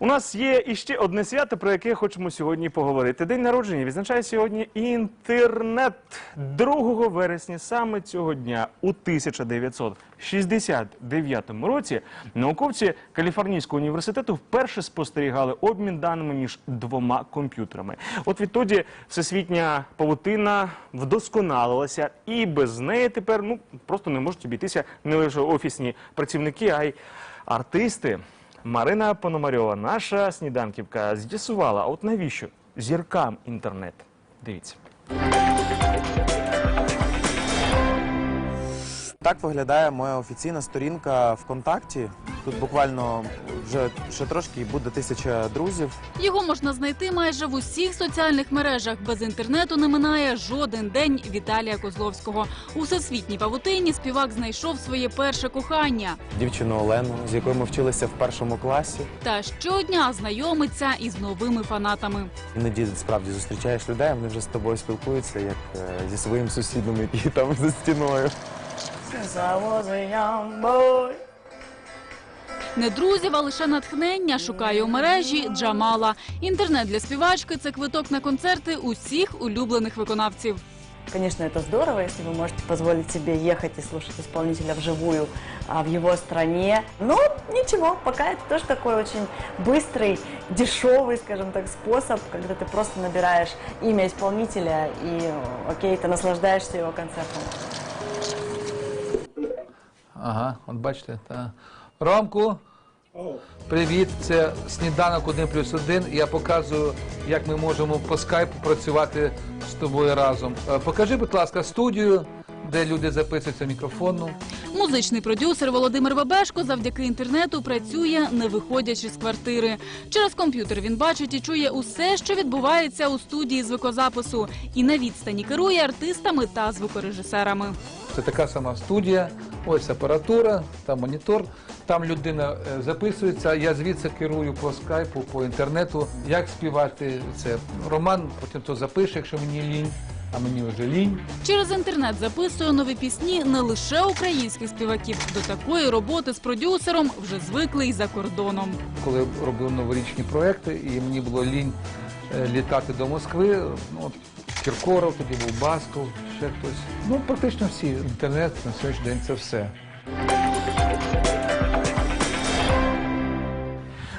У нас є іще одне свято, про яке хочемо сьогодні поговорити. День народження відзначає сьогодні інтернет 2 вересня. Саме цього дня у 1969 році науковці Каліфорнійського університету вперше спостерігали обмін даними між двома комп'ютерами. От відтоді всесвітня павутина вдосконалилася, і без неї тепер ну просто не можуть обійтися не лише офісні працівники, а й артисти. Марина Пономарьова, наша сніданківка, з'ясувала, от навіщо зіркам інтернет? Дивіться. Так виглядає моя офіційна сторінка ВКонтакті. Тут буквально вже ще трошки і буде тисяча друзів. Його можна знайти майже в усіх соціальних мережах. Без інтернету не минає жоден день Віталія Козловського. У всесвітній павутині співак знайшов своє перше кохання. Дівчину Олену, з якою ми вчилися в першому класі. Та щодня знайомиться із новими фанатами. Іноді справді зустрічаєш людей, вони вже з тобою спілкуються, як е, зі своїм сусідом, який там за стіною. Не друзів, а лише натхнення шукає у мережі Джамала. Інтернет для співачки це квиток на концерти усіх улюблених виконавців. Конечно, это здорово, если вы можете позволить себе ехать и слушать исполнителя вживую а, в его стране. Но ничего, пока это тоже такой очень быстрый, дешевый, скажем так, способ, когда ты просто набираешь имя исполнителя и, э, окей, ты наслаждаешься его концертом. Ага, от бачите, та. Ромку, привіт, це сніданок 1 плюс 1. Я показую, як ми можемо по скайпу працювати з тобою разом. Е, Покажи, будь ласка, студію, де люди записуються мікрофону. Музичний продюсер Володимир Бабешко завдяки інтернету працює, не виходячи з квартири. Через комп'ютер він бачить і чує усе, що відбувається у студії звукозапису, і на відстані керує артистами та звукорежисерами. Це така сама студія, ось апаратура, там монітор, там людина е, записується. Я звідси керую по скайпу, по інтернету, як співати це. Роман потім то запише, якщо мені лінь, а мені вже лінь. Через інтернет записує нові пісні не лише українських співаків. До такої роботи з продюсером вже звикли й за кордоном. коли робив новорічні проекти, і мені було лінь е, літати до Москви. Ну, Кіркоров, тоді був Басков, ще хтось. Ну, практично всі. Інтернет на сьогоднішній день це все.